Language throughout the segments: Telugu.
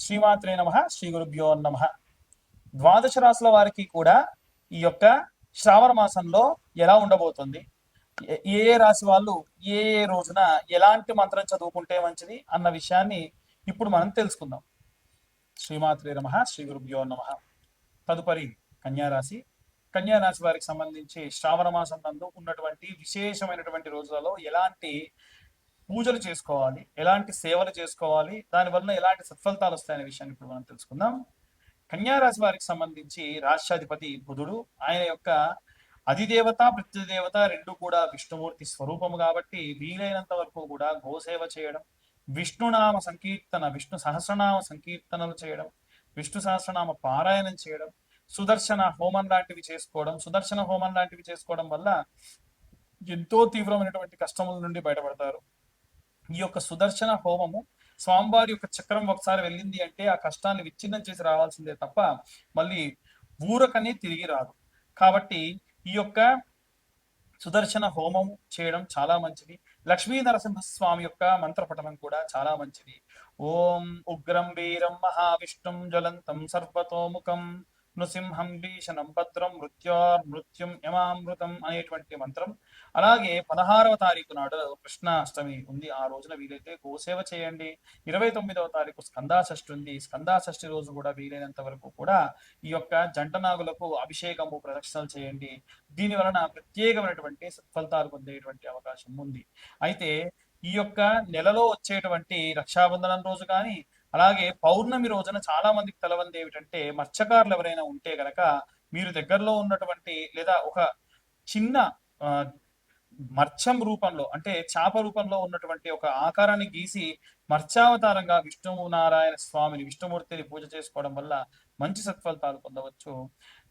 శ్రీమాత్రే నమ శ్రీ గురుభ్యో నమ. ద్వాదశ రాశుల వారికి కూడా ఈ యొక్క శ్రావణ మాసంలో ఎలా ఉండబోతుంది? ఏ- ఏ ఏ రాశి వాళ్ళు ఏ ఏ రోజున ఎలాంటి మంత్రం చదువుకుంటే మంచిది అన్న విషయాన్ని ఇప్పుడు మనం తెలుసుకుందాం. శ్రీమాత్రే నమ శ్రీ గురుభ్యో నమ. తదుపరి కన్యారాశి కన్యారాశి వారికి సంబంధించి శ్రావణ మాసం నందు ఉన్నటువంటి విశేషమైనటువంటి రోజులలో ఎలాంటి పూజలు చేసుకోవాలి ఎలాంటి సేవలు చేసుకోవాలి దానివల్ల ఎలాంటి సత్ఫలితాలు వస్తాయనే విషయాన్ని ఇప్పుడు మనం తెలుసుకుందాం. కన్యారాశి వారికి సంబంధించి రాష్ట్రాధిపతి బుధుడు. ఆయన యొక్క అధిదేవత ప్రతిదేవత రెండు కూడా విష్ణుమూర్తి స్వరూపము కాబట్టి వీలైనంత వరకు కూడా గోసేవ చేయడం విష్ణునామ సంకీర్తన విష్ణు సహస్రనామ సంకీర్తనలు చేయడం విష్ణు సహస్రనామ పారాయణం చేయడం సుదర్శన హోమం లాంటివి చేసుకోవడం సుదర్శన హోమం లాంటివి చేసుకోవడం వల్ల ఎంతో తీవ్రమైనటువంటి కష్టముల నుండి బయటపడతారు. ఈ యొక్క సుదర్శన హోమము స్వామివారి యొక్క చక్రం ఒకసారి వెళ్ళింది అంటే ఆ కష్టాన్ని విచ్ఛిన్నం చేసి రావాల్సిందే తప్ప మళ్ళీ ఊరకనే తిరిగి రాదు. కాబట్టి ఈ యొక్క సుదర్శన హోమం చేయడం చాలా మంచిది. లక్ష్మీ నరసింహస్వామి యొక్క మంత్రపఠనం కూడా చాలా మంచిది. ఓం ఉగ్రం వీరం మహావిష్ణుం జ్వలంతం సర్వతోముఖం నృసింహం భీషణం భద్రం మృత్యోర్ మృత్యుం యమామృతం అనేటువంటి మంత్రం. అలాగే పదహారవ తారీఖు నాడు కృష్ణాష్టమి ఉంది. ఆ రోజున వీలైతే గోసేవ చేయండి. ఇరవై తొమ్మిదవ తారీఖు స్కందాషష్ఠి ఉంది. స్కందాషష్ఠి రోజు కూడా వీలైనంత వరకు కూడా ఈ యొక్క జంట నాగులకు అభిషేకము ప్రదక్షిణలు చేయండి. దీని వలన ప్రత్యేకమైనటువంటి సత్ఫలితాలు పొందేటువంటి అవకాశం ఉంది. అయితే ఈ యొక్క నెలలో వచ్చేటువంటి రక్షాబంధనం రోజు కానీ అలాగే పౌర్ణమి రోజున చాలా మందికి తెలవంది ఏమిటంటే మత్స్యకారులు ఎవరైనా ఉంటే గనక మీరు దగ్గరలో ఉన్నటువంటి లేదా ఒక చిన్న ఆ, రూపంలో అంటే చాప రూపంలో ఉన్నటువంటి ఒక ఆకారాన్ని గీసి మర్చావతారంగా విష్ణు నారాయణ స్వామిని విష్ణుమూర్తిని పూజ చేసుకోవడం వల్ల మంచి సత్ఫలితాలు పొందవచ్చు.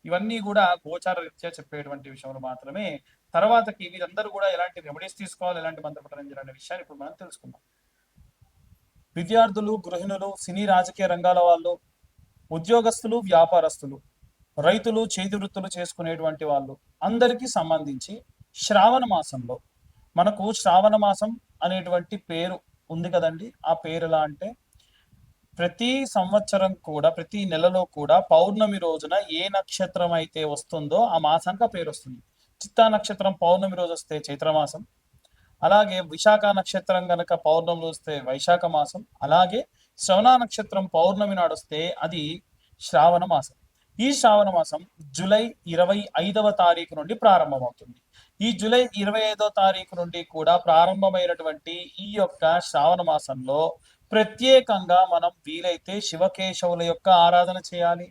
ఇవన్నీ కూడా గోచార రీత్యా చెప్పేటువంటి విషయంలో మాత్రమే. తర్వాతకి వీరందరూ కూడా ఎలాంటి రెమెడీస్ తీసుకోవాలి ఎలాంటి మంత్రపఠనం చేయాలనే విషయాన్ని ఇప్పుడు మనం తెలుసుకుందాం. విద్యార్థులు గృహిణులు సినీ రాజకీయ రంగాల వాళ్ళు ఉద్యోగస్తులు వ్యాపారస్తులు రైతులు చేతి వృత్తులు చేసుకునేటువంటి వాళ్ళు అందరికీ సంబంధించి శ్రావణ మాసంలో మనకు శ్రావణ మాసం అనేటువంటి పేరు ఉంది కదండి. ఆ పేరు ఎలా అంటే ప్రతి సంవత్సరం కూడా ప్రతి నెలలో కూడా పౌర్ణమి రోజున ఏ నక్షత్రం అయితే వస్తుందో ఆ మాసానికి ఆ పేరు వస్తుంది. చిత్తా నక్షత్రం పౌర్ణమి రోజు వస్తే చైత్రమాసం అలాగే విశాఖ నక్షత్రం గనక పౌర్ణమి వస్తే వైశాఖ మాసం అలాగే శ్రవణ నక్షత్రం పౌర్ణమి నాడు వస్తే అది శ్రావణ మాసం. ఈ శ్రావణ మాసం జూలై ఇరవై ఐదవ తారీఖు నుండి ప్రారంభమవుతుంది. ఈ జూలై ఇరవై ఐదవ తారీఖు నుండి కూడా ప్రారంభమైనటువంటి ఈ యొక్క శ్రావణ మాసంలో ప్రత్యేకంగా మనం వీలైతే శివకేశవుల యొక్క ఆరాధన చేయాలి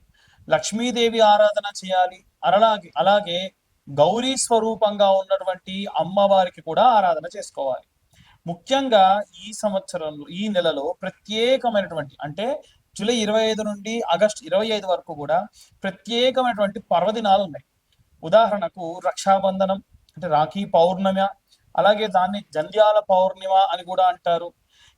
లక్ష్మీదేవి ఆరాధన చేయాలి అలాగే అలాగే గౌరీ స్వరూపంగా ఉన్నటువంటి అమ్మవారికి కూడా ఆరాధన చేసుకోవాలి. ముఖ్యంగా ఈ సంవత్సరంలో ఈ నెలలో ప్రత్యేకమైనటువంటి అంటే జూలై ఇరవై ఐదు నుండి ఆగస్టు ఇరవై ఐదు వరకు కూడా ప్రత్యేకమైనటువంటి పర్వదినాలు ఉన్నాయి. ఉదాహరణకు రక్షాబంధనం అంటే రాఖీ పౌర్ణమి అలాగే దాన్ని జంధ్యాల పౌర్ణిమ అని కూడా అంటారు.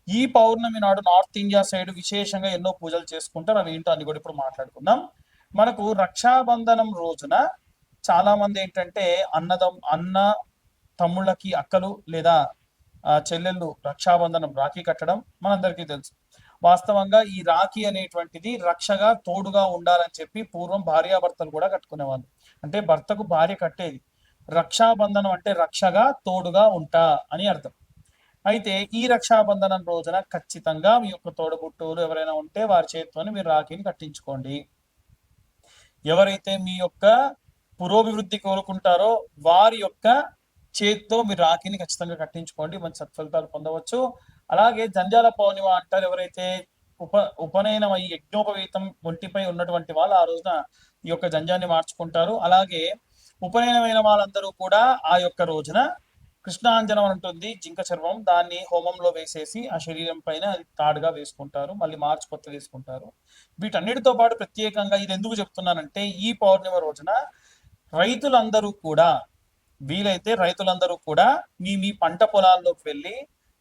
ఈ పౌర్ణమి నాడు నార్త్ ఇండియా సైడ్ విశేషంగా ఎన్నో పూజలు చేసుకుంటారు. అవి ఏంటో అని కూడా ఇప్పుడు మాట్లాడుకుందాం. మనకు రక్షాబంధనం రోజున చాలా మంది ఏంటంటే అన్నదం అన్న తమ్ముళ్ళకి అక్కలు లేదా చెల్లెళ్ళు రక్షాబంధనం రాఖీ కట్టడం మనందరికీ తెలుసు. వాస్తవంగా ఈ రాఖీ అనేటువంటిది రక్షగా తోడుగా ఉండాలని చెప్పి పూర్వం భార్యాభర్తలు కూడా కట్టుకునేవాళ్ళు. అంటే భర్తకు భార్య కట్టేది. రక్షాబంధనం అంటే రక్షగా తోడుగా ఉంటా అని అర్థం. అయితే ఈ రక్షాబంధనం రోజున ఖచ్చితంగా మీ యొక్క తోడబుట్టూరు ఎవరైనా ఉంటే వారి చేతితోని మీరు రాఖీని కట్టించుకోండి. ఎవరైతే మీ యొక్క పురోభివృద్ధి కోరుకుంటారో వారి యొక్క చేతితో మీరు రాఖీని ఖచ్చితంగా కట్టించుకోండి మంచి సత్ఫలితాలు పొందవచ్చు. అలాగే జంజాల పౌర్ణిమ అంటారు ఎవరైతే ఉప ఉపనయనం అయ్యి యజ్ఞోపవీతం ఒంటిపై ఉన్నటువంటి వాళ్ళు ఆ రోజున ఈ యొక్క జంజాన్ని మార్చుకుంటారు. అలాగే ఉపనయనమైన వాళ్ళందరూ కూడా ఆ యొక్క రోజున కృష్ణాంజనం ఉంటుంది జింక చర్మం దాన్ని హోమంలో వేసేసి ఆ శరీరం పైన అది తాడుగా వేసుకుంటారు మళ్ళీ మార్చి కొత్త వేసుకుంటారు. వీటన్నిటితో పాటు ప్రత్యేకంగా ఇది ఎందుకు చెప్తున్నానంటే ఈ పౌర్ణిమ రోజున రైతులందరూ కూడా వీలైతే రైతులందరూ కూడా మీ మీ పంట పొలాల్లోకి వెళ్ళి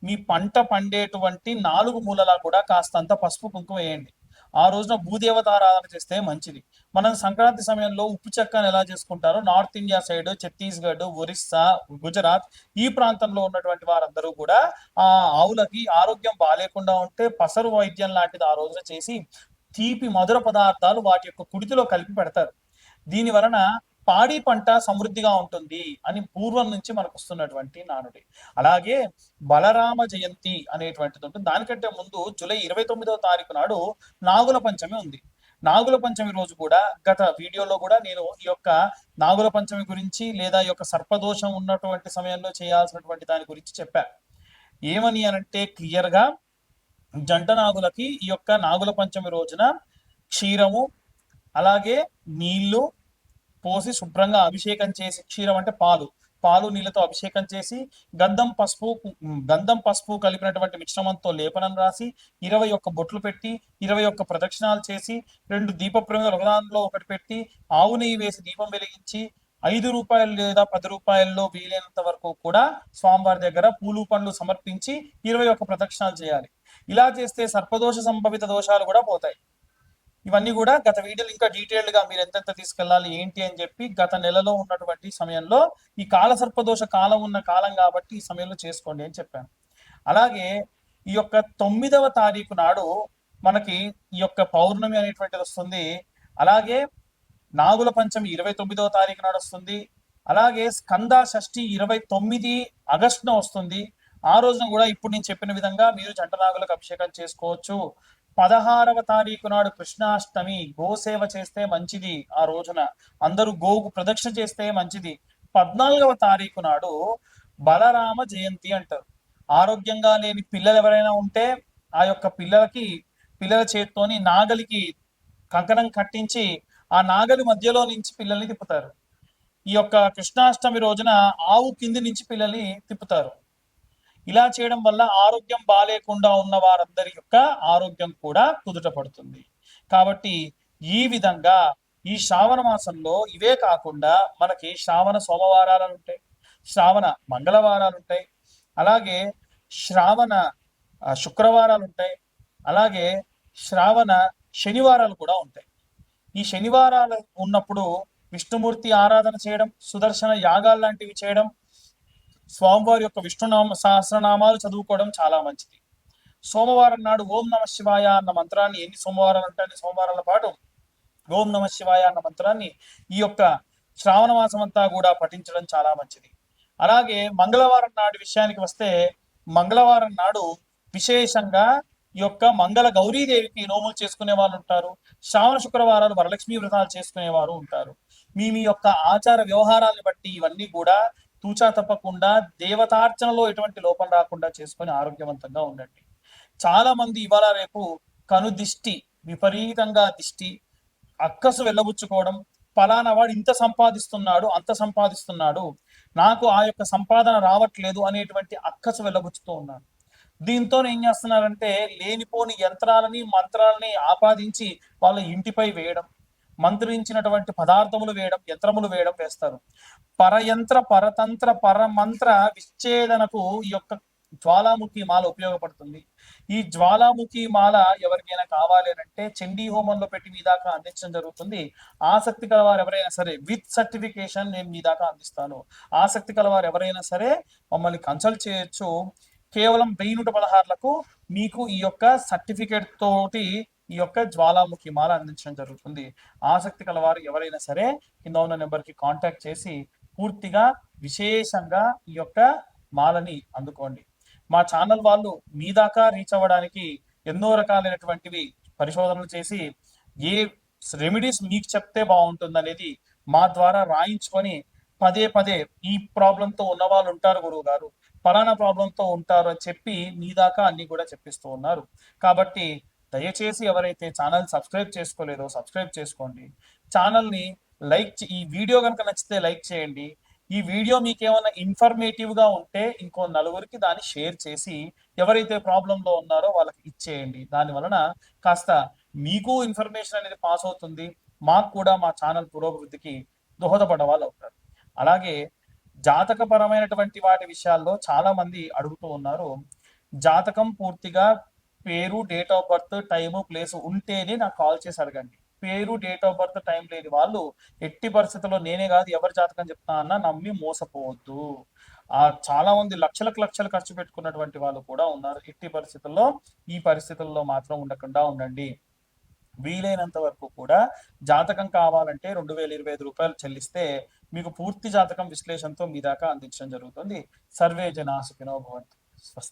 మీ పంట పండేటువంటి నాలుగు మూలలా కూడా కాస్తంత పసుపు కుంకుమ వేయండి. ఆ రోజున భూదేవత ఆరాధన చేస్తే మంచిది. మనం సంక్రాంతి సమయంలో ఉప్పు చెక్కను ఎలా చేసుకుంటారో north India side Chhattisgarh Orissa Gujarat ఈ ప్రాంతంలో ఉన్నటువంటి వారందరూ కూడా ఆ ఆవులకి ఆరోగ్యం బాగాలేకుండా ఉంటే పసరు వైద్యం లాంటిది ఆ రోజున చేసి తీపి మధుర పదార్థాలు వాటి యొక్క కుడితిలో కలిపి పెడతారు. దీని వలన పాడి పంట సమృద్ధిగా ఉంటుంది అని పూర్వం నుంచి మనకు వస్తున్నటువంటి నానుడి. అలాగే బలరామ జయంతి అనేటువంటిది ఉంటుంది. దానికంటే ముందు జూలై ఇరవై తొమ్మిదవ తారీఖు నాడు నాగుల పంచమి ఉంది. నాగుల పంచమి రోజు కూడా గత వీడియోలో కూడా నేను ఈ యొక్క నాగుల పంచమి గురించి లేదా ఈ యొక్క సర్పదోషం ఉన్నటువంటి సమయంలో చేయాల్సినటువంటి దాని గురించి చెప్పా. ఏమని అనంటే క్లియర్గా జంట నాగులకి ఈ యొక్క నాగుల పంచమి రోజున క్షీరము అలాగే నీళ్ళు పోసి శుభ్రంగా అభిషేకం చేసి క్షీరం అంటే పాలు పాలు నీళ్ళతో అభిషేకం చేసి గంధం పసుపు గంధం పసుపు కలిపినటువంటి మిశ్రమంతో లేపనం రాసి ఇరవై ఒక్క బొట్లు పెట్టి ఇరవై ఒక్క ప్రదక్షిణాలు చేసి రెండు దీప ప్రమిదలు ఒకదానిలో ఒకటి పెట్టి ఆవు నెయ్యి వేసి దీపం వెలిగించి ఐదు రూపాయలు లేదా పది రూపాయల్లో వీలైనంత వరకు కూడా స్వామివారి దగ్గర పూలు పండ్లు సమర్పించి ఇరవై ఒక్క ప్రదక్షిణాలు చేయాలి. ఇలా చేస్తే సర్పదోష సంభవిత దోషాలు కూడా పోతాయి. ఇవన్నీ కూడా గత వీడియోలు ఇంకా డీటెయిల్డ్గా మీరు ఎంతెంత తీసుకెళ్ళాలి ఏంటి అని చెప్పి గత నెలలో ఉన్నటువంటి సమయంలో ఈ కాల సర్పదోష కాలం ఉన్న కాలం కాబట్టి ఈ సమయంలో చేసుకోండి అని చెప్పాను. అలాగే ఈ యొక్క తొమ్మిదవ తారీఖు నాడు మనకి ఈ యొక్క పౌర్ణమి అనేటువంటిది వస్తుంది. అలాగే నాగుల పంచమి ఇరవై తొమ్మిదవ తారీఖు నాడు వస్తుంది. అలాగే స్కంద షష్ఠి ఇరవై తొమ్మిది ఆగస్టున వస్తుంది. ఆ రోజున కూడా ఇప్పుడు నేను చెప్పిన విధంగా మీరు జంట నాగులకు అభిషేకం చేసుకోవచ్చు. పదహారవ తారీఖు నాడు కృష్ణాష్టమి గోసేవ చేస్తే మంచిది ఆ రోజున. అందరూ గోకు ప్రదక్షిణ చేస్తే మంచిది. పద్నాలుగవ తారీఖు నాడు బలరామ జయంతి అంటారు. ఆరోగ్యంగా లేని పిల్లలు ఎవరైనా ఉంటే ఆ యొక్క పిల్లలకి పిల్లల చేత్తోని నాగలికి కంకణం కట్టించి ఆ నాగలి మధ్యలో నుంచి పిల్లల్ని తిప్పుతారు. ఈ యొక్క కృష్ణాష్టమి రోజున ఆవు కింది నుంచి పిల్లల్ని తిప్పుతారు. ఇలా చేయడం వల్ల ఆరోగ్యం బాగాలేకుండా ఉన్న వారందరి యొక్క ఆరోగ్యం కూడా కుదుట పడుతుంది. కాబట్టి ఈ విధంగా ఈ శ్రావణ మాసంలో ఇవే కాకుండా మనకి శ్రావణ సోమవారాలు ఉంటాయి శ్రావణ మంగళవారాలు ఉంటాయి అలాగే శ్రావణ శుక్రవారాలు ఉంటాయి అలాగే శ్రావణ శనివారాలు కూడా ఉంటాయి. ఈ శనివారాలు ఉన్నప్పుడు విష్ణుమూర్తి ఆరాధన చేయడం సుదర్శన యాగాలు లాంటివి చేయడం స్వామివారి యొక్క విష్ణునామ సహస్రనామాలు చదువుకోవడం చాలా మంచిది. సోమవారం నాడు ఓం నమ శివాయ అన్న మంత్రాన్ని ఎన్ని సోమవారాలు అంటే అన్ని సోమవారాల పాటు ఓం నమ శివాయ అన్న మంత్రాన్ని ఈ యొక్క శ్రావణ మాసం అంతా కూడా పఠించడం చాలా మంచిది. అలాగే మంగళవారం నాడు విషయానికి వస్తే మంగళవారం నాడు విశేషంగా ఈ యొక్క మంగళ గౌరీదేవికి నోములు చేసుకునే వాళ్ళు ఉంటారు. శ్రావణ శుక్రవారాలు వరలక్ష్మి వ్రతాలు చేసుకునే వారు ఉంటారు. మీ మీ యొక్క ఆచార వ్యవహారాలను బట్టి ఇవన్నీ కూడా తూచా తప్పకుండా దేవతార్చనలో ఎటువంటి లోపం రాకుండా చేసుకొని ఆరోగ్యవంతంగా ఉండండి. చాలా మంది ఇవాళ రేపు కను దిష్టి విపరీతంగా దిష్టి అక్కసు వెళ్ళబుచ్చుకోవడం ఫలానా వాడు ఇంత సంపాదిస్తున్నాడు అంత సంపాదిస్తున్నాడు నాకు ఆ యొక్క సంపాదన రావట్లేదు అనేటువంటి అక్కసు వెళ్ళబుచ్చుతూ ఉన్నాడు దీంతో ఏం చేస్తున్నారంటే లేనిపోని యంత్రాలని మంత్రాలని ఆపాదించి వాళ్ళ ఇంటిపై వేయడం మంత్రించినటువంటి పదార్థములు వేయడం యంత్రములు వేయడం వేస్తారు. పరయంత్ర పరతంత్ర పరమంత్ర విచ్ఛేదనకు ఈ యొక్క జ్వాలాముఖి మాల ఉపయోగపడుతుంది. ఈ జ్వాలాముఖి మాల ఎవరికైనా కావాలి అంటే చండీ హోమంలో పెట్టి మీ దాకా అందించడం జరుగుతుంది. ఆసక్తి కలవారు ఎవరైనా సరే విత్ సర్టిఫికేషన్ నేను మీ దాకా అందిస్తాను. ఆసక్తి కలవారు ఎవరైనా సరే మమ్మల్ని కన్సల్ట్ చేయొచ్చు. కేవలం వెయ్యి నూట పదహారులకు మీకు ఈ యొక్క సర్టిఫికేట్ తోటి ఈ యొక్క జ్వాలాముఖి మాల అందించడం జరుగుతుంది. ఆసక్తి కలవారు ఎవరైనా సరే కింద ఉన్న నెంబర్కి కాంటాక్ట్ చేసి పూర్తిగా విశేషంగా ఈ యొక్క మాలని అందుకోండి. మా ఛానల్ వాళ్ళు మీ దాకా రీచ్ అవ్వడానికి ఎన్నో రకాలైనటువంటివి పరిశోధనలు చేసి ఏ రెమెడీస్ మీకు చెప్తే బాగుంటుంది అనేది మా ద్వారా రాయించుకొని పదే పదే ఈ ప్రాబ్లంతో ఉన్న వాళ్ళు ఉంటారు గురువు గారు. పలానా ప్రాబ్లంతో ఉంటారు అని చెప్పి మీ దాకా అన్ని కూడా చెప్పిస్తూ ఉన్నారు. కాబట్టి దయచేసి ఎవరైతే ఛానల్ సబ్స్క్రైబ్ చేసుకోలేదో సబ్స్క్రైబ్ చేసుకోండి. ఛానల్ని లైక్ ఈ వీడియో కనుక నచ్చితే లైక్ చేయండి. ఈ వీడియో మీకు ఏమైనా ఇన్ఫర్మేటివ్గా ఉంటే ఇంకో నలుగురికి దాన్ని షేర్ చేసి ఎవరైతే ప్రాబ్లంలో ఉన్నారో వాళ్ళకి ఇచ్చేయండి. దాని వలన కాస్త మీకు ఇన్ఫర్మేషన్ అనేది పాస్ అవుతుంది. మాకు కూడా మా ఛానల్ పురోభివృద్ధికి దోహదపడే వాళ్ళు అవుతారు. అలాగే జాతకపరమైనటువంటి వాటి విషయాల్లో చాలా మంది అడుగుతూ ఉన్నారు. జాతకం పూర్తిగా పేరు date of birth time place ఉంటేనే నాకు కాల్ చేసి అడగండి. పేరు డేట్ ఆఫ్ బర్త్ టైం లేని వాళ్ళు ఎట్టి పరిస్థితుల్లో నేనే కాదు ఎవరి జాతకం చెప్తా అన్నా నమ్మి మోసపోవద్దు. ఆ చాలా మంది లక్షలకు లక్షలు ఖర్చు పెట్టుకున్నటువంటి వాళ్ళు కూడా ఉన్నారు. ఎట్టి పరిస్థితుల్లో ఈ పరిస్థితుల్లో మాత్రం ఉండకుండా ఉండండి. వీలైనంత వరకు కూడా జాతకం కావాలంటే రెండు వేల ఇరవై ఐదు రూపాయలు చెల్లిస్తే మీకు పూర్తి జాతకం విశ్లేషణతో మీ దాకా అందించడం జరుగుతుంది. సర్వే జనా సుఖినో భవంతు. స్వస్తి.